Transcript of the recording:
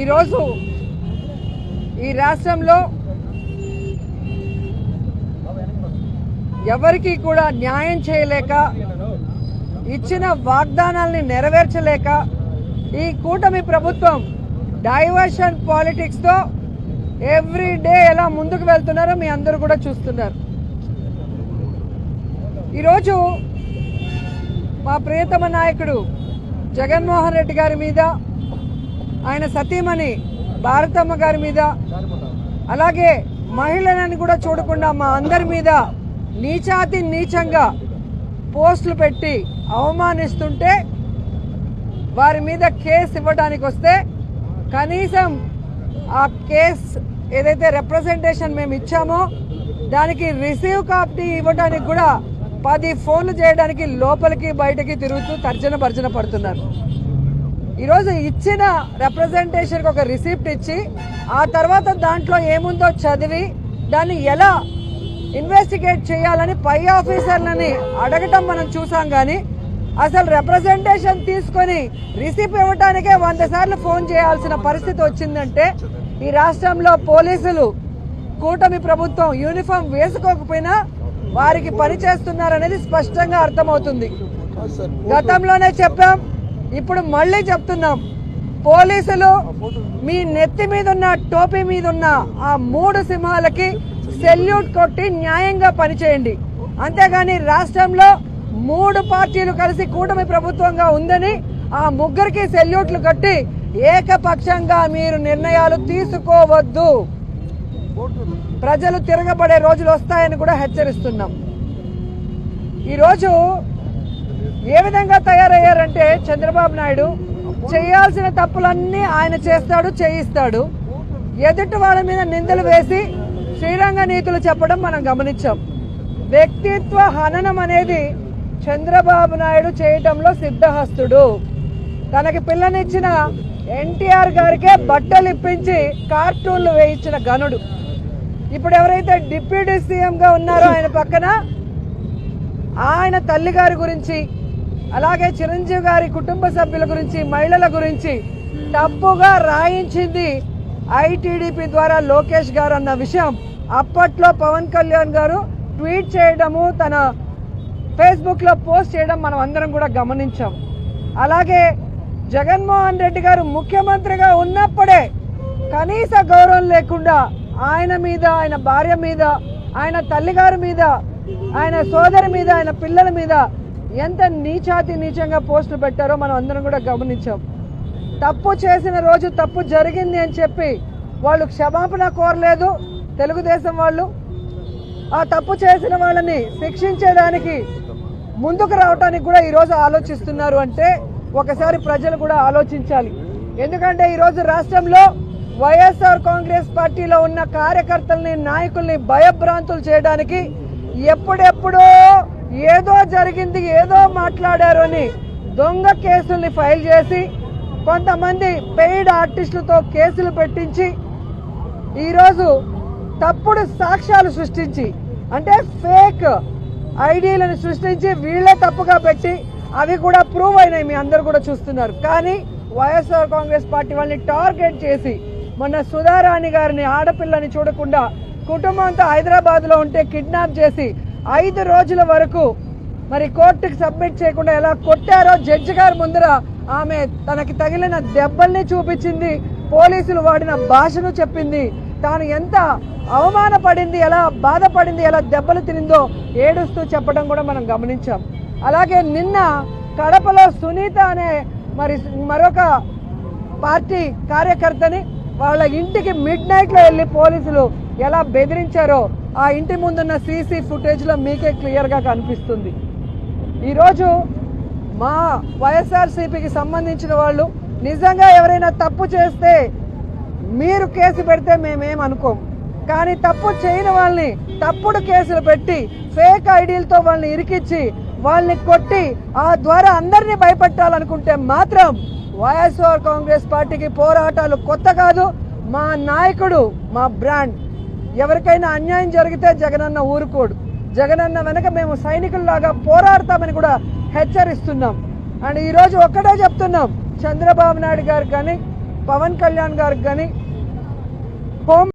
ఈరోజు ఈ రాష్ట్రంలో ఎవరికి కూడా న్యాయం చేయలేక ఇచ్చిన వాగ్దానాల్ని నెరవేర్చలేక ఈ కూటమి ప్రభుత్వం డైవర్షన్ పాలిటిక్స్తో ఎవ్రీ డే ఎలా ముందుకు వెళ్తున్నారో మీ అందరూ కూడా చూస్తున్నారు. ఈరోజు మా ప్రియతమ నాయకుడు జగన్మోహన్ రెడ్డి గారి మీద ఆయన సతీమణి భారతమ్మ గారి మీద. అలాగే మహిళలను కూడా చూడకుండా మా అందరి మీద నీచాతి నీచంగా పోస్టులు పెట్టి అవమానిస్తుంటే వారి మీద కేసు ఇవ్వడానికి వస్తే కనీసం ఆ కేస్ ఏదైతే రిప్రజెంటేషన్ మేము ఇచ్చామో దానికి రిసీవ్ కాపీ ఇవ్వడానికి కూడా పది ఫోన్లు చేయడానికి లోపలికి బయటకి తిరుగుతూ తర్జన భర్జన పడుతున్నారు. ఈరోజు ఇచ్చిన రిప్రజెంటేషన్కి ఒక రిసిప్ట్ ఇచ్చి ఆ తర్వాత దాంట్లో ఏముందో చదివి దాన్ని ఎలా ఇన్వెస్టిగేట్ చేయాలని పై ఆఫీసర్లని అడగటం మనం చూసాం కానీ అసలు రిప్రజెంటేషన్ తీసుకొని రిసిప్ట్ ఇవ్వడానికే వంద సార్లు ఫోన్ చేయాల్సిన పరిస్థితి వచ్చిందంటే ఈ రాష్ట్రంలో పోలీసులు కూటమి ప్రభుత్వం యూనిఫామ్ వేసుకోకపోయినా వారికి పని చేస్తున్నారనేది స్పష్టంగా అర్థమవుతుంది. గతంలోనే చెప్పాం ఇప్పుడు మళ్ళీ చెప్తున్నాం. పోలీసులు మీ నెత్తి మీద ఉన్న టోపీ మీద ఉన్న ఆ మూడు సింహాలకి సెల్యూట్ కొట్టి న్యాయంగా పనిచేయండి. అంతేగాని రాష్ట్రంలో మూడు పార్టీలు కలిసి కూటమి ప్రభుత్వంగా ఉందని ఆ ముగ్గురికి సెల్యూట్లు కట్టి ఏకపక్షంగా మీరు నిర్ణయాలు తీసుకోవద్దు. ప్రజలు తిరగబడే రోజులు వస్తాయని కూడా హెచ్చరిస్తున్నాం. ఈరోజు ఏ విధంగా తయారయ్యారంటే చంద్రబాబు నాయుడు చేయాల్సిన తప్పులన్నీ ఆయన చేస్తాడు చేయిస్తాడు. ఎదుటి వాళ్ళ మీద నిందలు వేసి శ్రీరంగ నీతులు చెప్పడం మనం గమనించాం. వ్యక్తిత్వ హననం అనేది చంద్రబాబు నాయుడు చేయటంలో సిద్ధహస్తుడు. తనకి పిల్లనిచ్చిన ఎన్టీఆర్ గారికే బట్టలు ఇప్పించి కార్టూన్లు వేయించిన గనుడు. ఇప్పుడు ఎవరైతే డిప్యూటీ సీఎంగా ఉన్నారో ఆయన పక్కన ఆయన తల్లి గారి గురించి అలాగే చిరంజీవి గారి కుటుంబ సభ్యుల గురించి మహిళల గురించి తప్పుగా రాయించింది ఐటీడీపీ ద్వారా లోకేష్ గారు అన్న విషయం. అప్పట్లో పవన్ కళ్యాణ్ గారు ట్వీట్ చేయడము తన ఫేస్బుక్లో పోస్ట్ చేయడం మనం అందరం కూడా గమనించాం. అలాగే జగన్మోహన్ రెడ్డి గారు ముఖ్యమంత్రిగా ఉన్నప్పుడే కనీస గౌరవం లేకుండా ఆయన మీద ఆయన భార్య మీద ఆయన తల్లిగారి మీద ఆయన సోదరి మీద ఆయన పిల్లల మీద ఎంత నీచాతి నీచంగా పోస్టులు పెట్టారో మనం అందరం కూడా గమనించాం. తప్పు చేసిన రోజు తప్పు జరిగింది అని చెప్పి వాళ్ళు క్షమాపణ కోరలేదు తెలుగుదేశం వాళ్ళు. ఆ తప్పు చేసిన వాళ్ళని శిక్షించేదానికి ముందుకు రావడానికి కూడా ఈరోజు ఆలోచిస్తున్నారు అంటే ఒకసారి ప్రజలు కూడా ఆలోచించాలి. ఎందుకంటే ఈరోజు రాష్ట్రంలో వైఎస్ఆర్ కాంగ్రెస్ పార్టీలో ఉన్న కార్యకర్తల్ని నాయకుల్ని భయభ్రాంతులు చేయడానికి ఎప్పుడెప్పుడో ఏదో జరిగింది ఏదో మాట్లాడారు అని దొంగ కేసుల్ని ఫైల్ చేసి కొంతమంది పెయిడ్ ఆర్టిస్టులతో కేసులు పెట్టించి ఈరోజు తప్పుడు సాక్ష్యాలు సృష్టించి అంటే ఫేక్ ఐడీలను సృష్టించి వీళ్ళే తప్పుగా పెట్టి అవి కూడా ప్రూవ్ అయినాయి మీ అందరు కూడా చూస్తున్నారు. కానీ వైఎస్ఆర్ కాంగ్రెస్ పార్టీ వాళ్ళని టార్గెట్ చేసి మొన్న సుధారాణి గారిని ఆడపిల్లని చూడకుండా కుటుంబంతో హైదరాబాద్లో ఉంటే కిడ్నాప్ చేసి ఐదు రోజుల వరకు మరి కోర్టుకి సబ్మిట్ చేయకుండా ఎలా కొట్టారో జడ్జి గారి ముందర ఆమె తనకి తగిలిన దెబ్బల్ని చూపించింది. పోలీసులు వాడిన భాషను చెప్పింది. తాను ఎంత అవమానపడింది ఎలా బాధపడింది ఎలా దెబ్బలు తినిందో ఏడుస్తూ చెప్పడం కూడా మనం గమనించాం. అలాగే నిన్న కడపలో సునీత అనే మరి మరొక పార్టీ కార్యకర్తని వాళ్ళ ఇంటికి మిడ్ నైట్లో వెళ్ళి పోలీసులు ఎలా బెదిరించారో ఆ ఇంటి ముందున్న సీసీ ఫుటేజ్లో మీకే క్లియర్గా కనిపిస్తుంది. ఈరోజు మా వైఎస్ఆర్సీపీకి సంబంధించిన వాళ్ళు నిజంగా ఎవరైనా తప్పు చేస్తే మీరు కేసు పెడితే మేమేం అనుకోం. కానీ తప్పు చేయని వాళ్ళని తప్పుడు కేసులు పెట్టి ఫేక్ ఐడీలతో వాళ్ళని ఇరికిచ్చి వాళ్ళని కొట్టి ఆ ద్వారా అందరినీ భయపెట్టాలనుకుంటే మాత్రం వైఎస్ఆర్ కాంగ్రెస్ పార్టీకి పోరాటాలు కొత్త కాదు. మా నాయకుడు మా బ్రాండ్. ఎవరికైనా అన్యాయం జరిగితే జగనన్న ఊరుకోడు. జగనన్న వెనక మేము సైనికుల్లాగా పోరాడతామని కూడా హెచ్చరిస్తున్నాం. అండ్ ఈరోజు ఒక్కటే చెప్తున్నాం. చంద్రబాబు నాయుడు గారు కానీ పవన్ కళ్యాణ్ గారికి కానీ హోమ్